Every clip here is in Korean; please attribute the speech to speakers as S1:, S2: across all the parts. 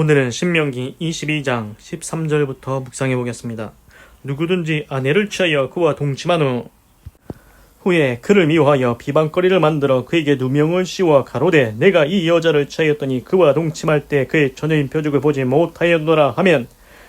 S1: 오늘은 신명기 22장 13절부터 묵상해 보겠습니다. 누구든지 아내를 취하여 그와 동침한 후 후에 그를 미워하여 비방거리를 만들어 그에게 누명을 씌워 가로되 내가 이 여자를 취하였더니 그와 동침할 때 그의 처녀인 표적을 보지 못하였노라 하면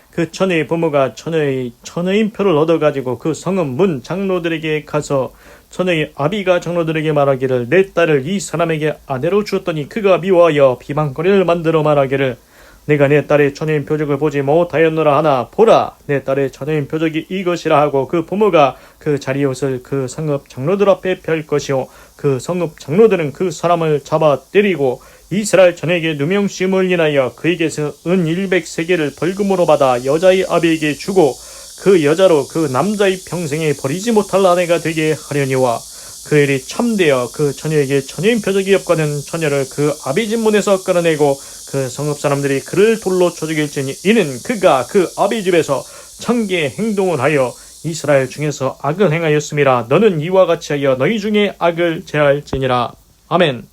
S1: 그 처녀의 부모가 처녀의 처녀인 표를 얻어가지고 그 성읍 문 장로들에게 가서 처녀의 아비가 장로들에게 말하기를 내 딸을 이 사람에게 아내로 주었더니 그가 미워하여 비방거리를 만들어 말하기를 내가 내 딸의 처녀인 표적을 보지 못하였노라 하나 보라 내 딸의 처녀인 표적이 이것이라 하고 그 부모가 그 자리 옷을 그 성읍 장로들 앞에 펼 것이요. 그 성읍 장로들은 그 사람을 잡아 때리고 이스라엘 전에게 누명심을 인하여 그에게서 은 100세계를 벌금으로 받아 여자의 아비에게 주고 그 여자로 그 남자의 평생에 버리지 못할 아내가 되게 하려니와 그 일이 참되어 그 처녀에게 처녀인 표적이 없거든 처녀를 그 아비 집문에서 끌어내고 그 성읍 사람들이 그를 돌로 쳐 죽일지니 이는 그가 그 아비 집에서 청계의 행동을 하여 이스라엘 중에서 악을 행하였음이라 너는 이와 같이 하여 너희 중에 악을 제할지니라 아멘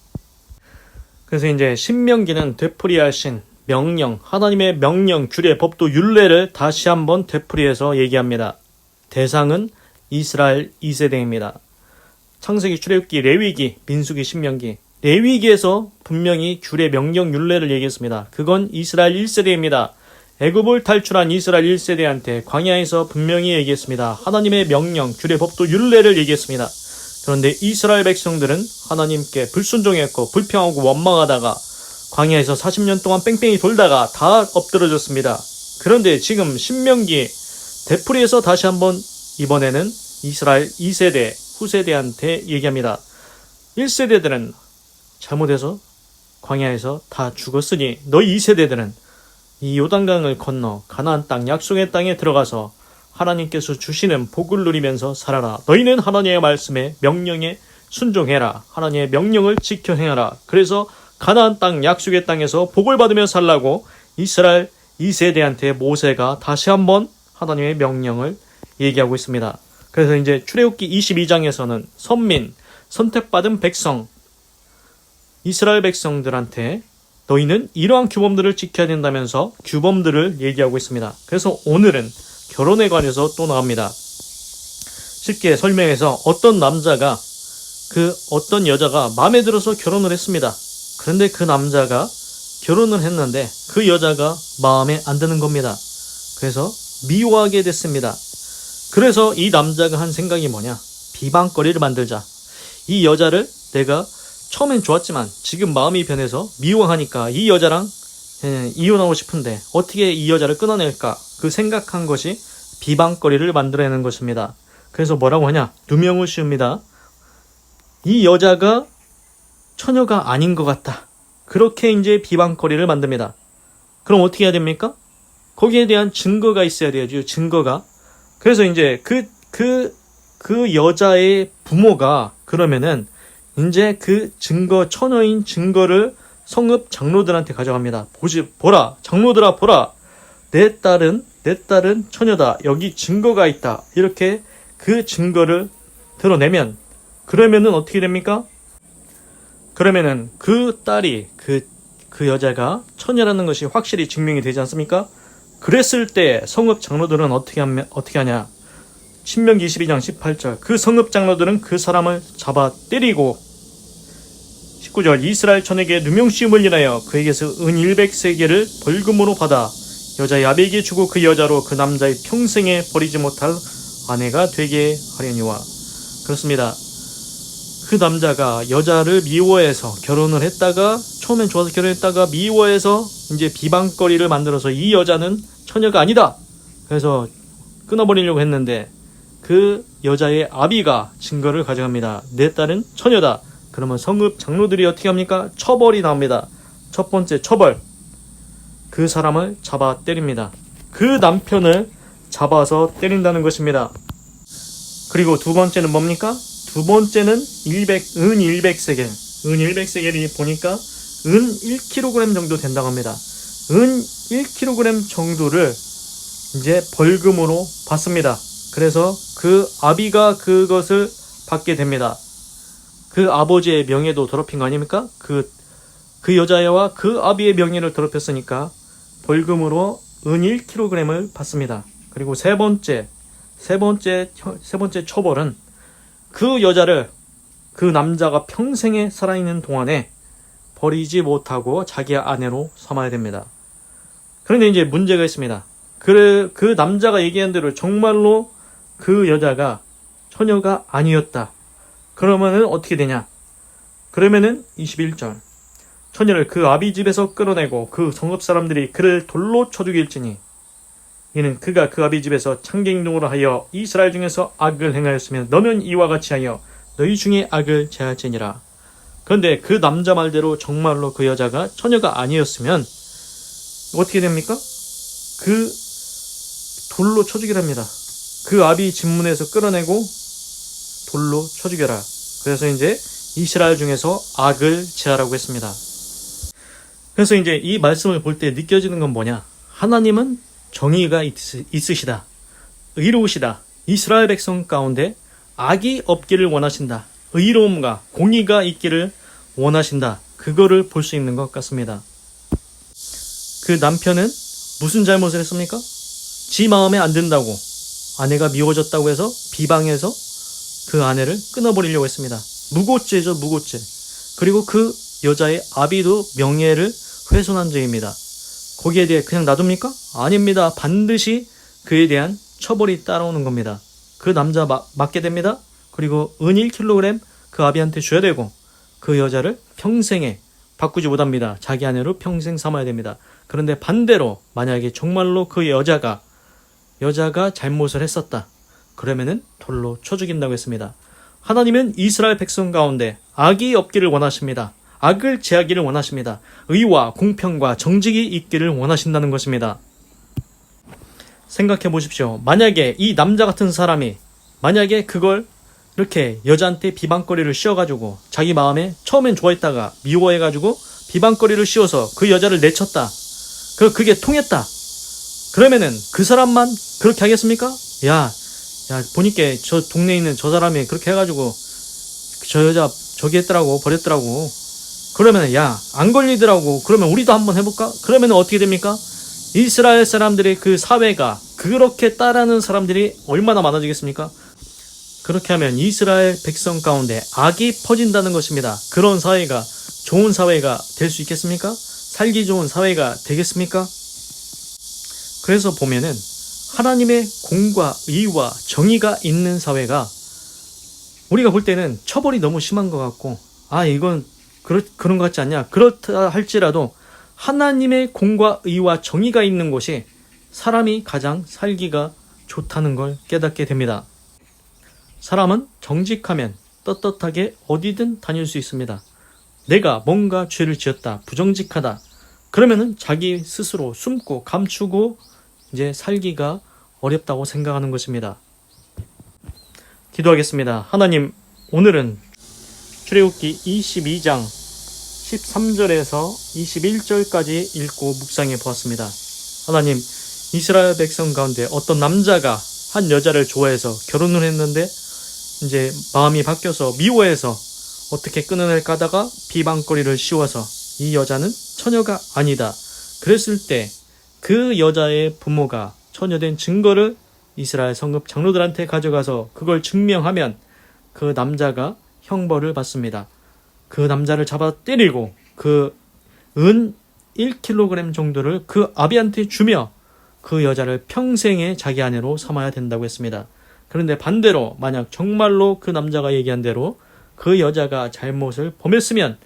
S1: 그래서 이제 신명기는 되풀이하신 명령, 하나님의 명령, 규례, 법도, 율례를 다시 한번 되풀이해서 얘기합니다. 대상은 이스라엘 2세대입니다. 창세기, 출애굽기, 레위기, 민수기, 신명기. 레위기에서 분명히 규례, 명령, 율례를 얘기했습니다. 그건 이스라엘 1세대입니다. 애굽을 탈출한 이스라엘 1세대한테 광야에서 분명히 얘기했습니다. 하나님의 명령, 규례, 법도, 율례를 얘기했습니다. 그런데 이스라엘 백성들은 하나님께 불순종했고 불평하고 원망하다가 광야에서 40년 동안 뺑뺑이 돌다가 다 엎드러졌습니다. 그런데 지금 신명기 대풀이에서 다시 한번 이번에는 이스라엘 2세대 후세대한테 얘기합니다. 1세대들은 잘못해서 광야에서 다 죽었으니 너희 2세대들은 이 요단강을 건너 가나안 땅 약속의 땅에 들어가서 하나님께서 주시는 복을 누리면서 살아라. 너희는 하나님의 말씀에 명령에 순종해라. 하나님의 명령을 지켜 행하라. 그래서 가나안 땅 약속의 땅에서 복을 받으며 살라고 이스라엘 2세대한테 모세가 다시 한번 하나님의 명령을 얘기하고 있습니다. 그래서 이제 출애굽기 22장에서는 선민, 선택받은 백성, 이스라엘 백성들한테 너희는 이러한 규범들을 지켜야 된다면서 규범들을 얘기하고 있습니다. 그래서 오늘은 결혼에 관해서 또 나옵니다. 쉽게 설명해서 어떤 남자가 그 어떤 여자가 마음에 들어서 결혼을 했습니다. 그런데 그 남자가 결혼을 했는데 그 여자가 마음에 안 드는 겁니다. 그래서 미워하게 됐습니다. 그래서 이 남자가 한 생각이 뭐냐? 비방거리를 만들자. 이 여자를 내가 처음엔 좋았지만 지금 마음이 변해서 미워하니까 이 여자랑 예, 이혼하고 싶은데 어떻게 이 여자를 끊어낼까? 그 생각한 것이 비방거리를 만들어내는 것입니다. 그래서 뭐라고 하냐? 누명을 씌웁니다. 이 여자가 처녀가 아닌 것 같다. 그렇게 이제 비방거리를 만듭니다. 그럼 어떻게 해야 됩니까? 거기에 대한 증거가 있어야 돼야죠. 증거가. 그래서 이제 그, 그, 그 여자의 부모가 그러면은 이제 그 증거, 처녀인 증거를 성읍 장로들한테 가져갑니다. 보지, 보라. 장로들아, 보라. 내 딸은, 내 딸은 처녀다. 여기 증거가 있다. 이렇게 그 증거를 드러내면, 그러면은 어떻게 됩니까? 그러면은 그 딸이, 그, 그 여자가 처녀라는 것이 확실히 증명이 되지 않습니까? 그랬을 때 성읍 장로들은 어떻게 하면, 어떻게 하냐? 신명기 22장 18절. 그 성읍 장로들은 그 사람을 잡아 때리고 19절 이스라엘 천에게 누명씌움을 인하여 그에게서 은 100세계를 벌금으로 받아 여자의 아비에게 주고 그 여자로 그 남자의 평생에 버리지 못할 아내가 되게 하려니와 그렇습니다. 그 남자가 여자를 미워해서 결혼을 했다가 처음엔 좋아서 결혼했다가 미워해서 이제 비방거리를 만들어서 이 여자는 처녀가 아니다. 그래서 끊어버리려고 했는데 그 여자의 아비가 증거를 가져갑니다. 내 딸은 처녀다. 그러면 성읍 장로들이 어떻게 합니까? 처벌이 나옵니다. 첫 번째 처벌. 그 사람을 잡아 때립니다. 그 남편을 잡아서 때린다는 것입니다. 그리고 두 번째는 뭡니까? 두 번째는 100, 은 100세겔. 은 100세겔이 보니까 은 1kg 정도 된다고 합니다. 은 1kg 정도를 이제 벌금으로 받습니다. 그래서 그 아비가 그것을 받게 됩니다. 그 아버지의 명예도 더럽힌 거 아닙니까? 그, 그 여자애와 그 아비의 명예를 더럽혔으니까 벌금으로 은 1kg을 받습니다. 그리고 세 번째, 세 번째, 세 번째 처벌은 그 여자를 그 남자가 평생에 살아있는 동안에 버리지 못하고 자기 아내로 삼아야 됩니다. 그런데 이제 문제가 있습니다. 그, 그 남자가 얘기한 대로 정말로 그 여자가 처녀가 아니었다. 그러면은 어떻게 되냐? 그러면은 21절. 처녀를 그 아비 집에서 끌어내고 그 성읍 사람들이 그를 돌로 쳐 죽일지니 이는 그가 그 아비 집에서 창경동으로 하여 이스라엘 중에서 악을 행하였으면 너는 이와 같이 하여 너희 중에 악을 제할지니라. 그런데 그 남자 말대로 정말로 그 여자가 처녀가 아니었으면 어떻게 됩니까? 그 돌로 쳐 죽이랍니다. 그 아비 집문에서 끌어내고 돌로 쳐 죽여라. 그래서 이제 이스라엘 중에서 악을 제하라고 했습니다. 그래서 이제 이 말씀을 볼 때 느껴지는 건 뭐냐? 하나님은 정의가 있, 있으시다. 의로우시다. 이스라엘 백성 가운데 악이 없기를 원하신다. 의로움과 공의가 있기를 원하신다. 그거를 볼 수 있는 것 같습니다. 그 남편은 무슨 잘못을 했습니까? 지 마음에 안 든다고 아내가 미워졌다고 해서 비방해서 그 아내를 끊어버리려고 했습니다. 무고죄죠, 무고죄. 그리고 그 여자의 아비도 명예를 훼손한 죄입니다. 거기에 대해 그냥 놔둡니까? 아닙니다. 반드시 그에 대한 처벌이 따라오는 겁니다. 그 남자 마, 맞게 됩니다. 그리고 은 1kg 그 아비한테 줘야 되고 그 여자를 평생에 바꾸지 못합니다. 자기 아내로 평생 삼아야 됩니다. 그런데 반대로 만약에 정말로 그 여자가 여자가 잘못을 했었다. 그러면은 돌로 쳐 죽인다고 했습니다. 하나님은 이스라엘 백성 가운데 악이 없기를 원하십니다. 악을 제하기를 원하십니다. 의와 공평과 정직이 있기를 원하신다는 것입니다. 생각해 보십시오. 만약에 이 남자 같은 사람이 만약에 그걸 이렇게 여자한테 비방거리를 씌워가지고 자기 마음에 처음엔 좋아했다가 미워해가지고 비방거리를 씌워서 그 여자를 내쳤다. 그 그게 통했다. 그러면은 그 사람만 그렇게 하겠습니까? 야, 야 보니까 저 동네에 있는 저 사람이 그렇게 해가지고 저 여자 저기 했더라고 버렸더라고. 그러면 야안 걸리더라고. 그러면 우리도 한번 해볼까? 그러면 어떻게 됩니까? 이스라엘 사람들의 그 사회가 그렇게 따르는 사람들이 얼마나 많아지겠습니까? 그렇게 하면 이스라엘 백성 가운데 악이 퍼진다는 것입니다. 그런 사회가 좋은 사회가 될 수 있겠습니까? 살기 좋은 사회가 되겠습니까? 그래서 보면은 하나님의 공과 의와 정의가 있는 사회가 우리가 볼 때는 처벌이 너무 심한 것 같고 아 이건 그렇, 그런 것 같지 않냐 그렇다 할지라도 하나님의 공과 의와 정의가 있는 곳이 사람이 가장 살기가 좋다는 걸 깨닫게 됩니다. 사람은 정직하면 떳떳하게 어디든 다닐 수 있습니다. 내가 뭔가 죄를 지었다, 부정직하다. 그러면은 자기 스스로 숨고 감추고 이제 살기가 어렵다고 생각하는 것입니다. 기도하겠습니다. 하나님, 오늘은 출애굽기 22장 13절에서 21절까지 읽고 묵상해 보았습니다. 하나님, 이스라엘 백성 가운데 어떤 남자가 한 여자를 좋아해서 결혼을 했는데 이제 마음이 바뀌어서 미워해서 어떻게 끊어낼까 하다가 비방거리를 씌워서 이 여자는 처녀가 아니다. 그랬을 때 그 여자의 부모가 처녀된 증거를 이스라엘 성급 장로들한테 가져가서 그걸 증명하면 그 남자가 형벌을 받습니다. 그 남자를 잡아 때리고 그 은 1kg 정도를 그 아비한테 주며 그 여자를 평생에 자기 아내로 삼아야 된다고 했습니다. 그런데 반대로 만약 정말로 그 남자가 얘기한 대로 그 여자가 잘못을 범했으면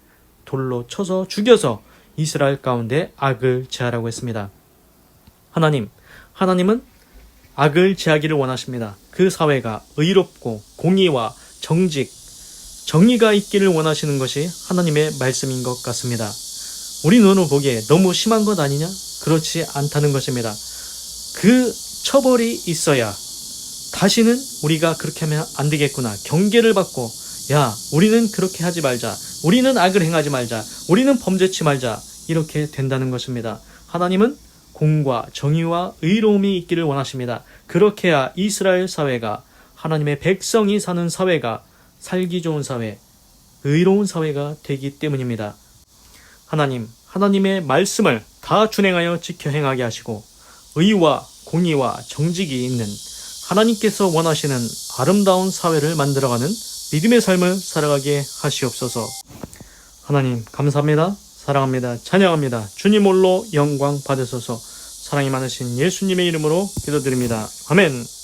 S1: 돌로 쳐서 죽여서 이스라엘 가운데 악을 제하라고 했습니다. 하나님, 하나님은 악을 제하기를 원하십니다. 그 사회가 의롭고 공의와 정직, 정의가 있기를 원하시는 것이 하나님의 말씀인 것 같습니다. 우리 눈으로 보기에 너무 심한 것 아니냐? 그렇지 않다는 것입니다. 그 처벌이 있어야 다시는 우리가 그렇게 하면 안 되겠구나. 경계를 받고, 야, 우리는 그렇게 하지 말자. 우리는 악을 행하지 말자. 우리는 범죄치 말자. 이렇게 된다는 것입니다. 하나님은 공과 정의와 의로움이 있기를 원하십니다. 그렇게 해야 이스라엘 사회가 하나님의 백성이 사는 사회가 살기 좋은 사회, 의로운 사회가 되기 때문입니다. 하나님, 하나님의 말씀을 다 준행하여 지켜 행하게 하시고 의와 공의와 정직이 있는 하나님께서 원하시는 아름다운 사회를 만들어가는 믿음의 삶을 살아가게 하시옵소서. 하나님 감사합니다. 사랑합니다. 찬양합니다. 주님 홀로 영광 받으소서. 사랑이 많으신 예수님의 이름으로 기도드립니다. 아멘.